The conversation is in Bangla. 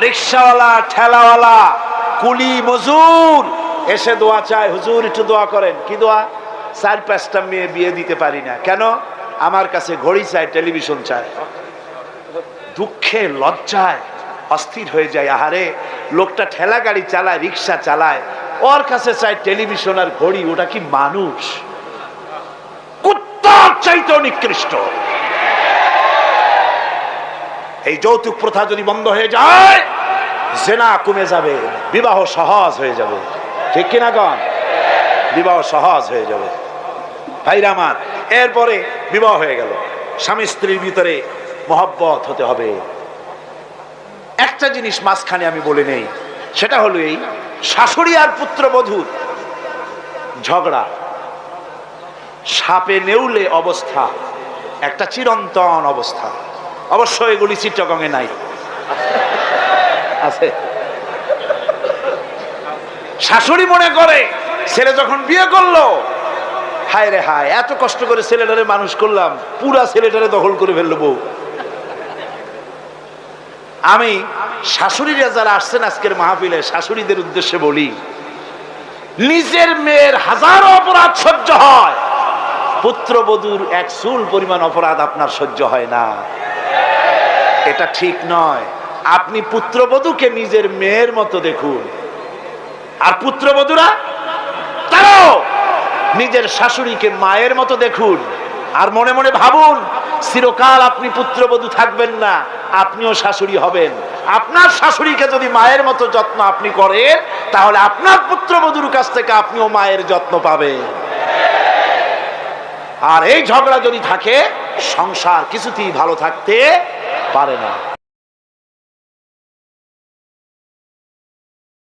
রিক্সাওয়ালা, ঠেলাওয়ালা, কুলি, মজুর। এসে দোয়া চায়, হুজুর, একটু দোয়া করেন। কি দোয়া? চার পাঁচটা মেয়ে বিয়ে দিতে পারি না। কেন? আমার কাছে ঘড়ি চায়, টেলিভিশন চায়। দুঃখে লজ্জায় অস্থির হয়ে যায়, আহারে। লোকটা ঠেলা গাড়ি চালায়, রিক্সা চালায়। ওর কাছে চায় টেলিভিশন আর ঘড়ি, ওটা কি মানুষ? কুত্তার চাইতেও নিকৃষ্ট। এই যৌতুক প্রথা যদি বন্ধ হয়ে যায়, জেনা কমে যাবে, বিবাহ সহজ হয়ে যাবে। ঠিক কিনা কন বিবাহ সহজ হয়ে যাবে। ভাইরা আমার, এরপরে বিবাহ হয়ে গেল। স্বামী স্ত্রীর ভিতরে মহব্বত হতে হবে। একটা জিনিস মাঝখানে আমি বলে নেই, সেটা হলো এই শাশুড়ি আর পুত্রবধূর ঝগড়া। সাপে নেউলে অবস্থা, একটা চিরন্তন অবস্থা। অবশ্য এগুলি চিত্রকঙে নাই। আছে। শাশুড়ি মনে করে, ছেলে যখন বিয়ে করল, হায় রে হায়, এত কষ্ট করে ছেলেটারে মানুষ করলাম, পুরা ছেলেটারে দখল করে ফেলল বউ। আমি শাশুড়িরা যারা আসছেন আজকের মাহফিলে, শাশুড়িদের উদ্দেশ্যে বলি, নিজের মেয়ের হাজারো অপরাধ সহ্য হয়, পুত্রবধূর এক চুল পরিমাণ অপরাধ আপনার সহ্য হয় না। এটা ঠিক নয়। আপনি পুত্রবধূকে নিজের মেয়ের মতো দেখুন। আর পুত্রবধূরা তারাও নিজের শাশুড়িকে মায়ের মতো দেখুন। আর মনে মনে ভাবুন, চিরকাল আপনি পুত্রবধূ থাকবেন না, আপনিও শাশুড়ি হবেন। আপনার শাশুড়িকে যদি মায়ের মতো যত্ন আপনি করেন, তাহলে আপনার পুত্রবধূর কাছ থেকে আপনিও মায়ের যত্ন পাবেন। আর এই ঝগড়া যদি থাকে, সংসার কিছুতেই ভালো থাকতে পারে না।